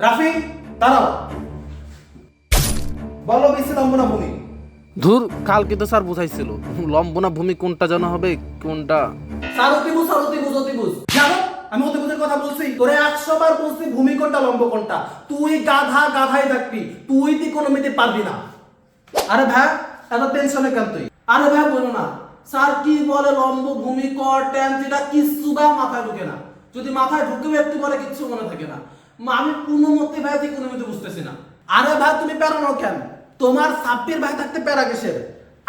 রাফি দাঁড়াও। বলো বেশি লম্ব না ভূমি ধুর কালকে তো স্যার বুঝাইছিল। লম্বনা ভূমি কোনটা জানা হবে কোনটা? স্যার অতিবুজ আর অতিবুজ অতিবুজ জানো আমি অতিবুজের কথা বলছি। তোরে একশো বার বলছি ভূমি কোনটা লম্ব কোনটা। তুই গাধা গাধাই থাকবি। তুই ত্রিকোণমিতি পারবি না। আরে ভাই এত টেনশনে কেন তুই? আরে ভাই বলো না। স্যার কি বলে লম্ব ভূমি কর ট্যান যেটা কিচ্ছু ভাই মাথায় ঢুকে না। যদি মাথায় ঢুকেও একটু বলে কিচ্ছু মনে থাকে না। আমি কোনো মতে ভাই ত্রিকোণমিতি বুঝতেছি না। আরে ভাই, তুমি প্যারানো কেন? তোমার সাব্বির ভাই থাকতে প্যারা কিসের?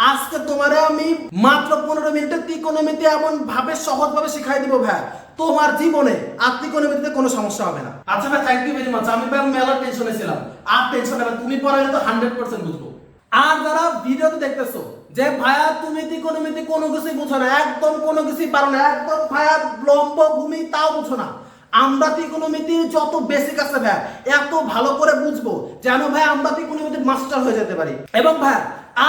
আজকে তোমারে আমি মাত্র পনেরো মিনিটে ত্রিকোণমিতি এমন ভাবে সহজ ভাবে শিখাই দিব ভাই। তোমার জীবনে আর ত্রিকোণমিতিতে কোনো সমস্যা হবে না। আচ্ছা ভাই থ্যাংক ইউ ভেরি মাচ আমি ভাই মেলা টেনশনে ছিলাম। আর টেনশন হবে তুমি পড়ালে তো হান্ড্রেড পার্সেন্ট বুঝব। আর যারা ভিডিওতে দেখতেছো যে, ভাইয়া, তুমি ত্রিকোণমিতি কোনো কিছুই বুঝো না, একদম কোনো কিছুই পারো না, একদম ভাইয়া লম্ব ভূমি তাও বুঝো না। আমরা ত্রিকোণমিতির যত বেসিক আছে ভাই, এত ভালো করে বুঝব যেন ভাই আমরা ত্রিকোণমিতির মাস্টার হয়ে যেতে পারি। এবং ভাই,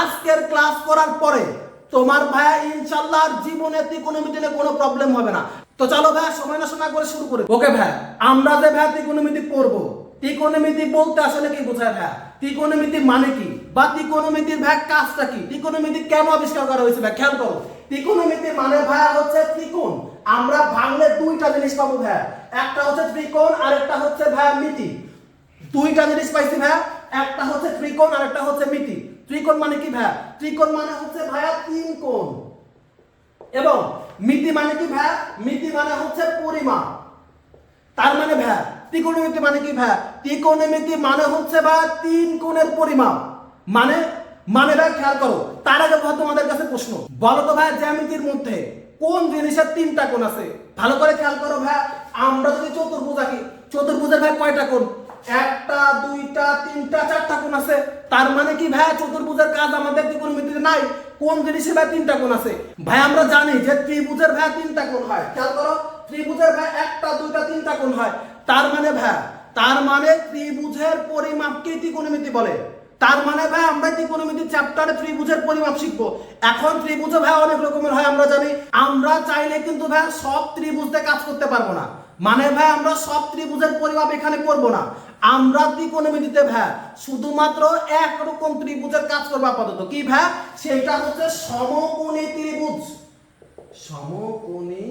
আজকের ক্লাস করার পরে তোমার ভাইয়া ইনশাল্লাহ জীবনে ত্রিকোণমিতিতে কোনো প্রবলেম হবে না। তো চলো ভাই, সময় নষ্ট না করে শুরু করি। ওকে ভাই, আমরা যে ভাই ত্রিকোণমিতি পড়ব ত্রিকোণমিতি বলতে আসলে কি বোঝায় ভাই? ত্রিকোণমিতি মানে কি? বা ত্রিকোণমিতির ভাই কাজটা কি? ত্রিকোণমিতি কেন আবিষ্কার করা হয়েছে ভাই? খেয়াল করো। ত্রিকোণমিতি মানে ভাই হচ্ছে ত্রিকোণ। আমরা ভাঙলে দুইটা জিনিস পাবো ভাই। একটা হচ্ছে ত্রিকোণ আর একটা হচ্ছে ভাই মিতি। দুইটা জিনিস পাইছি ভাই, একটা হচ্ছে ত্রিকোণ আর একটা হচ্ছে মিতি। ত্রিকোণ মানে কি ভাই? ত্রিকোণ মানে হচ্ছে ভাইয়া তিন কোণ। এবং মিতি মানে কি ভাই? মিতি মানে হচ্ছে পরিমাপ। তার মানে ভাই ত্রিকোণমিতি মানে কি ভাই? ত্রিকোণমিতি মানে হচ্ছে ভাই তিন কোণের পরিমাপ। মানে মানে ভাই খেয়াল করো, তার আগে তোমাদের কাছে প্রশ্ন। বলো তো ভাই জ্যামিতির মধ্যে কোন জিনিসের তিনটা কোণ আছে? ভালো করে খেয়াল করো ভাই, আমরা যদি চতুর্ভুজ আঁকি, চতুর্ভুজের ভাই কয়টা কোণ? একটা, দুইটা, তিনটা, চারটা কোণ আছে। তার মানে কি ভাই, চতুর্ভুজের কাজ আমাদের ত্রিকোণমিতিতে নাই। কোন জিনিসের ভাই তিনটা কোণ আছে? ভাই, আমরা জানি যে ত্রিভুজের ভাই তিনটা কোণ হয়। খেয়াল করো, ত্রিভুজের ভাই একটা, দুইটা, তিনটা কোণ হয়। তার মানে ভাই, তার মানে ত্রিভুজের পরিমাপকে ত্রিকোণমিতি বলে? তার মানে ভাই, আমরা ত্রিকোণমিতি চ্যাপ্টারে ত্রিভুজের পরিমাপ শিখব? এখন ত্রিভুজ ভাই অনেক রকমের হয়, আমরা জানি। আমরা চাইলে কিন্তু ভাই সব ত্রিভুজতে কাজ করতে পারব না। মানে ভাই, আমরা সব ত্রিভুজের পরিমাপ এখানে করব না। আমরা ত্রিকোণমিতিতে ভাই শুধুমাত্র একরকম ত্রিভুজের কাজ করব আপাতত? কি ভাই? সেটা হচ্ছে সমকোণী ত্রিভুজ। সমকোণী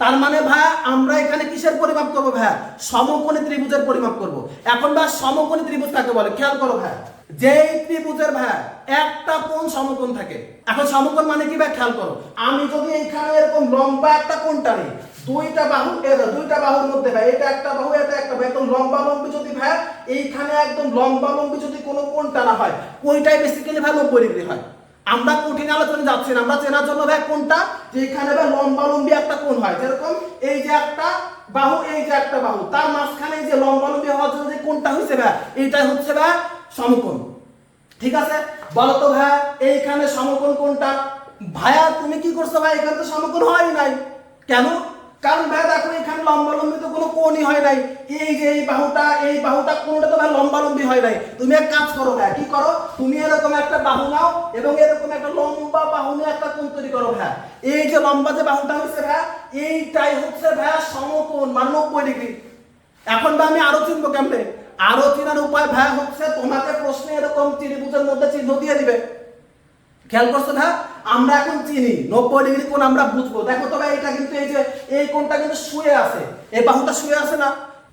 তার মানে ভাই, আমরা এখানে কিসের পরিমাপ করব ভাই? সমকোণী ত্রিভুজের পরিমাপ করব। এখন ভাই, সমকোণী ত্রিভুজ কাকে বলে? খেয়াল করো ভাই। যেই ত্রিভুজের ভাই, একটা কোণ সমকোণ থাকে। এখন সমকোণ মানে কি ভাই? খেয়াল করো। আমি যদি এইখানে এরকম লম্বা একটা কোণ টানি, দুইটা বাহু এটা দুইটা বাহুর মধ্যে ভাই, এটা একটা বাহু, এটা একটা বাহু, একদম লম্বা লম্বি যদি ভাই, এইখানে একদম লম্বা লম্বি যদি কোনো কোণ টানা হয়, ওইটাই বেসিক্যালি ভাই নব্বই ডিগ্রি হয়। আমরা কঠিন আলোচনা যাচ্ছি না, আমরা চেনার জন্য ভাই কোনটা? যে এখানে ভাই লম্বা লম্বি একটা কোন হয়, যেরকম এই যে একটা বাহু, এই যে একটা বাহু। তার মাঝখানে যে লম্বা লম্বি হওয়ার জন্য যে কোনটা হয়েছে ভাই, এইটাই হচ্ছে ভাই সমকোণ। ঠিক আছে? বলো তো ভাই, এইখানে সমকোণ কোনটা? ভাইয়া, তুমি কি করছ ভাই? এখানে তো সমকোণ হয় নাই। কেন? কারণ ভাই দেখো এখানে লম্বা লম্বি তো কোনো কোণই হয় নাই। এই যে এই বাহুটা এই বাহুটা কোনটা তো ভাই লম্বা লম্বি হয় নাই। তুমি এক কাজ করো ভাই কি করো? তুমি এরকম একটা বাহু নাও এবং এরকম একটা লম্বা বাহু নিয়ে একটা কোণ তৈরি করো ভাই এই যে লম্বা যে বাহুটা হচ্ছে ভাই এইটাই হচ্ছে ভাই সমকোণ মানে নব্বই ডিগ্রি। এখন ভাই আমি আরও চিনবো কেমনে? আরও চিনার উপায় ভাই হচ্ছে তোমাকে প্রশ্নে এরকম ত্রিভুজের মধ্যে চিহ্ন দিয়ে দিবে। খেয়াল করছ ভাই আমরা এখন চিনি, নব্বই ডিগ্রি কোণ আমরা বুঝব। দেখো তো ভাই, এটা কিন্তু এই যে, এই কোণটা কিন্তু শুয়ে আছে। এই বাহুটা শুয়ে আছে না?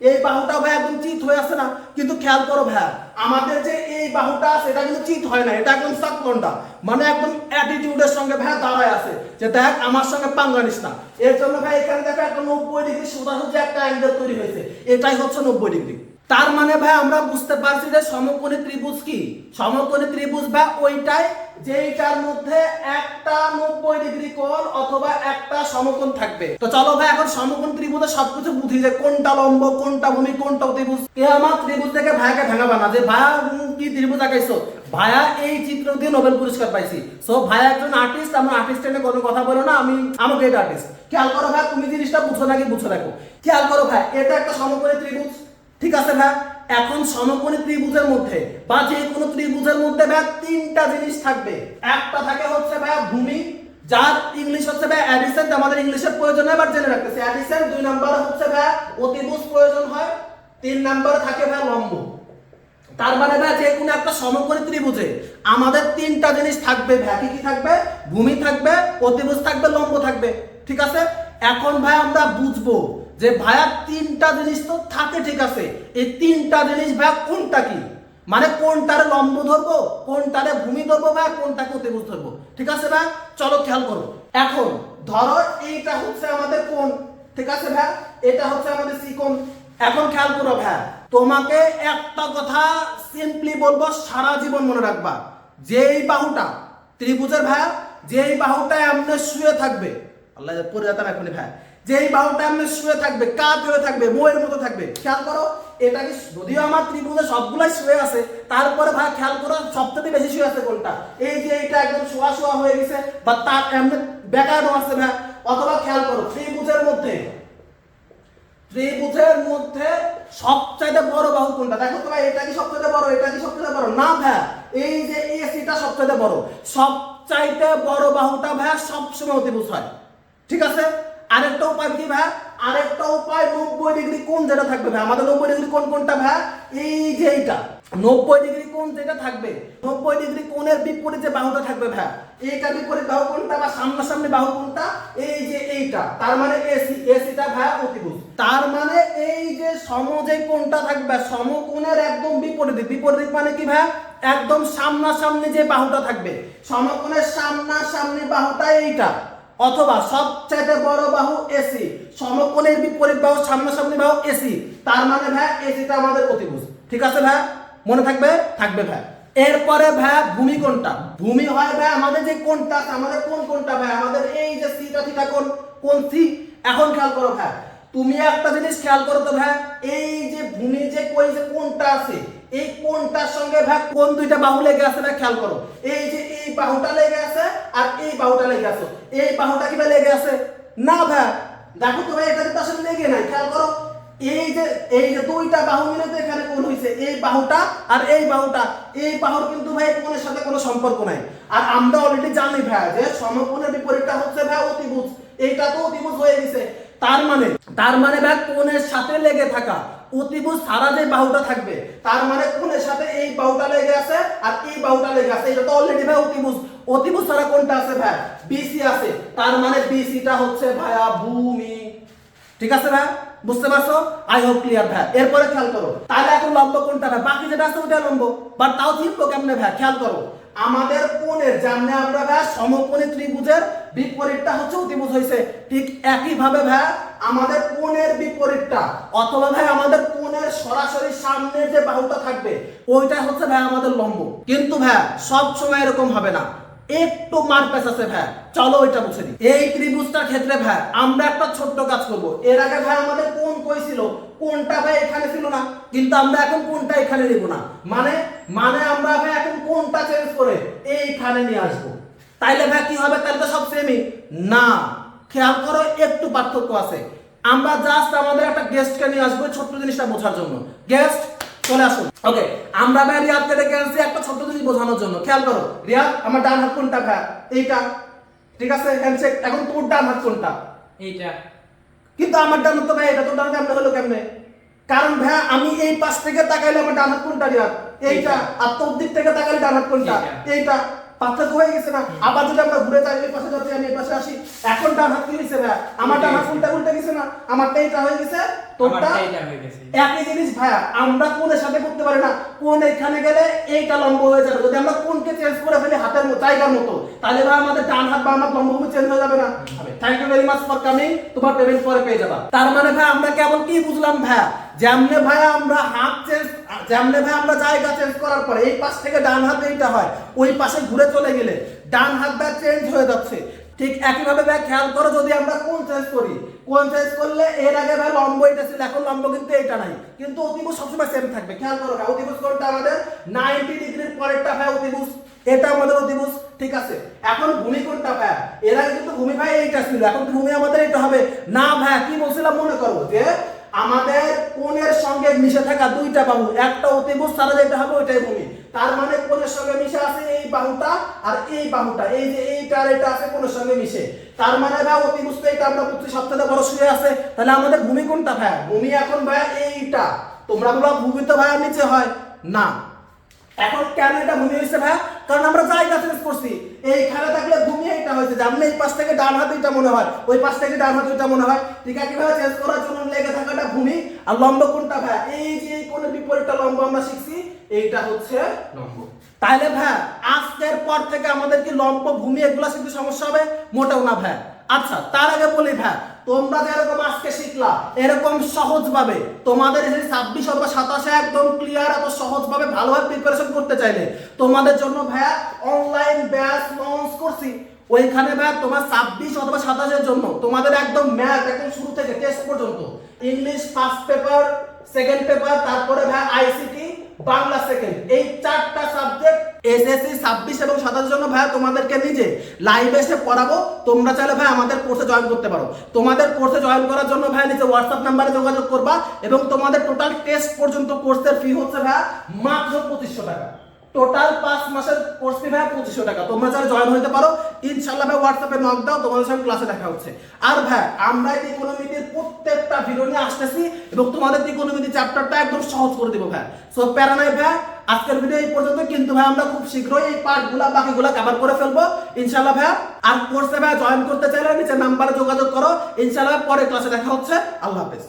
এই বাহুটা ভাই একদম চিত হয়ে আছে না? কিন্তু খেয়াল করো ভাই, আমাদের যে এই বাহুটা আছে, এটা কিন্তু চিত হয় না, এটা একদম সাত কোণটা। মানে একদম অ্যাটিটিউডের সঙ্গে ভাই দাঁড়ায় আছে যে দেখ, আমার সঙ্গে পাঙ্গা নিস না। এর জন্য ভাই এখানে দেখো একটা নব্বই ডিগ্রি সোজাসুজি একটা অ্যাঙ্গেল তৈরি হয়েছে। এটাই হচ্ছে নব্বই ডিগ্রি। তার মানে ভাই, আমরা বুঝতে পারছি যে সমকোণী ত্রিভুজ কি? সমকোণী ত্রিভুজ বা ওইটাই যেইটার মধ্যে একটা নব্বই ডিগ্রি কোণ অথবা একটা সমকোণ থাকবে। তো চলো ভাই, এখন সমকোণ ত্রিভুজে সবকিছু বুঝি যে কোনটা লম্ব, কোনটা ভূমি, কোনটা ত্রিভুজ কে আমার ত্রিভুজ থেকে ভাইকে ভাঙাবা না যে, ভাইয়া কি ত্রিভুজ আঁকাইছো? ভাইয়া, এই চিত্র দিয়ে নোবেল পুরস্কার পাইছি। সো ভাইয়া একজন আর্টিস্ট আমার আর্টিস্ট নিয়ে কোনো কথা বলো না, আমি আমি গ্রেট আর্টিস্ট খেয়াল করো ভাই, তুমি জিনিসটা বুঝো নাকি বুঝো রাখো খেয়াল করো ভাই, এটা একটা সমকোণী ত্রিভুজ। ঠিক আছে ভাই? এখন সমকোণী ত্রিভুজের মধ্যে বা যে কোনো ত্রিভুজের মধ্যে ভাই তিনটা জিনিস থাকবে। একটা থাকে হচ্ছে ভাই ভূমি, যার ইংলিশ হচ্ছে ভাই অ্যাডিসেন্ট, আমাদের ইংলিশের প্রয়োজন হয় বাট জেনে রাখতেছে। অ্যাডিসেন্ট দুই নাম্বার হচ্ছে ভাই অতিভুজ প্রয়োজন হয়, তিন নাম্বারে থাকে ভাই লম্ব। তার মানে ভাই যে কোনো একটা সমকোণী ত্রিভুজে আমাদের তিনটা জিনিস থাকবে ভাই। কি কি থাকবে? ভূমি থাকবে, অতিভুজ থাকবে, লম্ব থাকবে। ঠিক আছে? এখন ভাই আমরা বুঝব যে ভাইয়া তিনটা জিনিস তো থাকে, ঠিক আছে। এই তিনটা জিনিস ভাই কোনটা কি? মানে কোনটারে লম্ব ধরবো, কোনটারে ভূমি ধরবো ভাই কোনটাকে অতিভুজ ধরবো। ঠিক আছে ভাই চলো খেয়াল করো। এখন ধরো এইটা হচ্ছে আমাদের কোন ঠিক আছে ভাই এটা হচ্ছে আমাদের সিকোণ। এখন খেয়াল করো ভাই তোমাকে একটা কথা সিম্পলি বলব, সারা জীবন মনে রাখবা। যেই বাহুটা ত্রিভুজের ভাই যেই বাহুটা এমনি শুয়ে থাকবে, আল্লাহ পরে যেতাম এখনই ভাই যেই বাহুটা এমনি শুয়ে থাকবে কাত হয়ে থাকবে বইয়ের মতো থাকবে, খেয়াল করো, এটা কি যদিও আমার ত্রিভুজে সবগুলাই শুয়ে আছে, তারপরে ভাই খেয়াল করো সবথেকে বেশি শুয়ে আছে কোনটা? এই যে এটা একদম শোয়া শোয়া হয়ে গেছে, বা তার এমনি বেকার আছে ভাই, অথবা খেয়াল করো, ত্রিভুজের মধ্যে ত্রিভুজের মধ্যে সবচাইতে বড় বাহু কোনটা? দেখো তো ভাই, এটা কি সবচাইতে বড়, এটা কি সবচাইতে বড়? না ভাই, এই যে এসিটা সবচাইতে বড়। সবচাইতে বড় বাহুটা ভাই সবসময় অতিভুজ হয়। ঠিক আছে? আরেকটা উপায় কি ভাই? আরেকটা উপায়, নব্বই ডিগ্রি কোণ যেটা থাকবে ভাই? আমাদের নব্বই ডিগ্রি কোণ কোনটা ভাই? এই যে এইটা। নব্বই ডিগ্রি কোণ যেটা থাকবে, নব্বই ডিগ্রি কোণের বিপরীত যে বাহুটা থাকবে ভাই, এইটা বিপরীত বাহু কোনটা বা সামনাসামনি বাহু কোনটা? এই যে এইটা। তার মানে এসি এসিটা ভাই অতিভুজ। তার মানে এই যে সম যে কোণটা থাকবে সমকোণের একদম বিপরীত। বিপরীত মানে কি ভাই? একদম সামনাসামনি যে বাহুটা থাকবে। সমকোণের সামনাসামনি বাহুটা এইটা। অথবা সবচেয়ে বড় বাহু এসি, সমকোণের বিপরীত বাহু, সামনাসামনি বাহু এসি। তার মানে ভাই, এসিটা আমাদের অতিভুজ। ঠিক আছে ভাই? মনে থাকবে? থাকবে ভাই। এরপরে ভাই, ভূমি কোনটা? ভূমি হয় ভাই, আমাদের যে কোনটা আমাদের কোন কোনটা ভাই? আমাদের এই যে সিটা থিটা কোন কোন সি এখন খেয়াল করো ভাই। তুমি একটা জিনিস খেয়াল করো তো ভাই, এই যে ভূমি যে কই যে কোনটা আছে এই কোনটার সঙ্গে ভাই কোন দুইটা বাহু লেগে আছে ভাই খেয়াল করো। এই যে এই বাহুটা লেগে আছে আর এই বাহুটা লেগে আছে। এই বাহুটা কি লেগে আছে? না ভাই দেখো তো ভাই এটা তো আসলে লেগে নাই, খেয়াল করো। এই যে এই যে দুইটা বাহু মিলে তো এখানে কোন হইছে? এই বাহুটা আর এই বাহুটা। এই বাহুর কিন্তু ভাই কোণের সাথে কোনো সম্পর্ক নাই। আর আমরা অলরেডি জানি ভাই যে সমকোণের বিপরীতটা হচ্ছে ভাই অতিভুজ। এইটা তো অতিভুজ হয়ে গেছে। তার মানে তার মানে ভাই কোণের সাথে লেগে থাকা। অতিভুজ সারা যে বাহুটা থাকবে, তার মানে কোণের সাথে এই বাহুটা লেগে আছে আর এই বাহুটা লেগে আছে? এটা তো অলরেডি ভাই অতিভুজ অতিভুজ ছাড়া কোনটা আছে ভাই? বিসি আছে। তার মানে বিসিটা হচ্ছে ভাইয়া ভূমি। ঠিক আছে ভাই? বুঝতে পারছ? আই হোপ ক্লিয়ার ভাই। এরপরে খেয়াল করো। তাহলে এখন লম্ব কোনটা ভাই? বাকি যেটা আছে ওটা লম্ব। বাট তাও চিনবো কেমনে ভাই? খেয়াল করো। আমাদের কোণের, যেমনে আমরা ভাই সমকোণী ত্রিভুজের বিপরীতটা হচ্ছে অতিভুজ হয়েছে ঠিক একই ভাবে ভাই, আমাদের কোণের বিপরীতটা। অথবা ভাই, আমাদের কোণের সরাসরি সামনে যে বাহুটা থাকবে, ওইটা হচ্ছে ভাই আমাদের লম্ব। কিন্তু ভাই সব সময় এরকম হবে না। একটু মারপ্যাচ আছে ভাই, চলো ওইটা বুঝে দিই। এই ত্রিভুজটার ক্ষেত্রে ভাই, আমরা একটা ছোট্ট কাজ করব। এর আগে ভাই, আমাদের কোন কই ছিল? কোনটা ভাই এখানে ছিল না। কিন্তু আমরা এখন কোনটা এখানে নিব না। মানে মানে আমরা ভাই এখন কোনটা চেঞ্জ করে এইখানে নিয়ে আসব। তাইলে ভাই কি হবে? তাহলে তো সব সেমই না খেয়াল করো একটু পার্থক্য আছে। আমরা জাস্ট আমাদের একটা গেস্টকে নিয়ে আসব ছোট্ট জিনিসটা বোঝার জন্য। গেস্ট চলে আসুন। ওকে আমরা ভাই রিয়াদকে ডেকে আনছি একটা ছোট্ট জিনিস বোঝানোর জন্য। খেয়াল করো রিয়াদ আমার ডান হাত কোনটা ভাই? এইটা। ঠিক আছে হ্যান্ডশেক এখন তোর ডান হাত কোনটা? এইটা। কিন্তু আমার ডান হাত তো ভাই এটা তোর ডান কেমনে হলো কেমনে? কারণ ভাই আমি এই পাশ থেকে তাকাইলে আমার ডান হাত কোনটা রিয়াদ? এইটা। আর তোর দিক থেকে তাকাইলে ডান হাত কোনটা? এইটা। পার্থক্য হয়ে গেছে না? আবার যদি আমরা ঘুরে যাই এই পাশে যাচ্ছি আমি এই পাশে আসি এখন ডান হাত কি হয়েছে ভাই আমার ডান হাত উল্টা উল্টা গেছে না? আমারটা হয়ে গেছে তোরটা একই জিনিস ভাইয়া আমরা কোণের সাথে করতে পারি না? কোন এখানে গেলে এইটা লম্ব হয়ে যাবে। যদি আমরা কোনকে চেঞ্জ করে ফেলি হাতের মতো জায়গার মতো তাহলে ভাই আমাদের ডান হাত বা আমার লম্বভূমি চেঞ্জ হয়ে যাবে না। Thank you very much for coming তোমার পেমেন্ট পরে পেয়ে যাবা। তার মানে ভাই আমরা কেবল কি বুঝলাম ভাইয়া? যেমনে ভাই আমরা হাত চেঞ্জ যেমনে ভাই আমরা জায়গা চেঞ্জ করার পরে এই পাশ থেকে ডান হাত এইটা হয়, ওই পাশে ঘুরে চলে গেলে ডান হাত ব্যাগ চেঞ্জ হয়ে যাচ্ছে। ঠিক একইভাবে ভাই খেয়াল করো যদি আমরা কোন চেঞ্জ করি কোন চেঞ্জ করলে এর আগে ভাই লম্ব এটা ছিল, এখন লম্ব কিন্তু এটা নাই। কিন্তু অতিভুজ সবসময় সেম থাকবে। খেয়াল করো ভাই, অতিভুজ কোনটা আমাদের 90 ডিগ্রির পরেরটা ভাই অতিভুজ। এটা আমাদের অতিভুজ, ঠিক আছে? এখন ভূমি কোনটা ভাই, এর আগে কিন্তু ভূমি ভাই এইটা ছিল, এখন ভূমি আমাদের এটা হবে। না ভাই, কি বলছিলাম মনে করো যে আমাদের কোণের সঙ্গে মিশে থাকা দুইটা বাহু, একটা অতিভুজ তারা যেটা হবে ওইটাই ভূমি। তার মানে কোণের সঙ্গে মিশে আছে এই বাহুটা আর এই বাহুটা, এই যে এইটা আর এটা আছে কোণের সঙ্গে মিশে। তার মানে ভাই অতি তো এটা আমরা প্রতি সপ্তাহে বড় শুয়ে আছে, তাহলে আমাদের ভূমি কোনটা ভাই? ভূমি এখন ভাই এইটা। তোমরা বলো, ভূমি তো ভাইয়া নিচে হয়। না। এখন কেন এটা ভূমি হয়েছে ভাইয়া কারণ আমরা জায়গা চেঞ্জ করছি। এই এইখানে থাকলে ঘুমিয়ে এটা হয়েছে যে আপনি এই পাশ থেকে ডান হাতে এটা মনে হয় ওই পাশ থেকে ডান হাতে এটা মনে হয়। ঠিক আছে কীভাবে চেঞ্জ করার জন্য লেগে থাকাটা ঘুমি। আর লম্ব কোনটা ভাইয়া এই যে এই কোণের বিপরীতটা লম্ব আমরা শিখছি এইটা হচ্ছে লম্ব। তাইলে ভাইয়া আজকের পর থেকে আমাদের কি লম্ব ভূমি এগুলা শিখতে সমস্যা হবে? মোটেও না ভাইয়া আচ্ছা তার আগে বলি ভাই তোমরা যেরকম আজকে শিখলা, এরকম সহজ ভাবে তোমাদের এই ছাব্বিশ অথবা সাতাশে একদম ক্লিয়ার এত সহজ ভাবে ভালোভাবে প্রিপারেশন করতে চাইলে, তোমাদের জন্য ভাইয়া অনলাইন ব্যাচ লঞ্চ করছি। ওইখানে ভাইয়া তোমার ছাব্বিশ অথবা সাতাশের জন্য, তোমাদের একদম ম্যাথ একদম শুরু থেকে টেস্ট পর্যন্ত English first paper second paper তারপরে ভাই আইসিটি বাংলা সেকেন্ড এই চারটা সাবজেক্ট এসএসসি ছাব্বিশ এবং সাতাশের জন্য ভাইয়া তোমাদেরকে নিজে লাইভ এসে পড়াবো। তোমরা চাইলে ভাই আমাদের কোর্সে জয়েন করতে পারো। তোমাদের কোর্সে জয়েন করার জন্য ভাই নিচে হোয়াটসঅ্যাপ নাম্বারে যোগাযোগ করবা এবং তোমাদের টোটাল টেস্ট পর্যন্ত কোর্সের ফি হচ্ছে ভাইয়া মাত্র পঁচিশশো টাকা। টোটাল পাঁচ মাসের কোর্স ফি ভাই পঁচিশশো টাকা। তোমরা যারা জয়েন হতে পারো ইনশাল্লাহ ভাই হোয়াটসঅ্যাপে নক দাও তোমাদের সঙ্গে ক্লাসে দেখা হচ্ছে। আর ভাই আমরা ইকোনমিটির প্রত্যেকটা ভিডিও নিয়ে আসতেছি এবং তোমাদের ইকোনমিটি চ্যাপ্টারটা একদম সহজ করে দেবো ভাই সো প্যারা নাই ভাই আজকের ভিডিও এই পর্যন্ত। কিন্তু ভাই আমরা খুব শীঘ্রই এই পার্টগুলো বাকিগুলো কভার করে ফেলব। ইনশাল্লাহ ভাই আর কোর্সে ভাই জয়েন করতে চাইলে নিচে নাম্বারে যোগাযোগ করো। ইনশাল্লাহ পরে ক্লাসে দেখা হচ্ছে। আল্লাহ হাফেজ।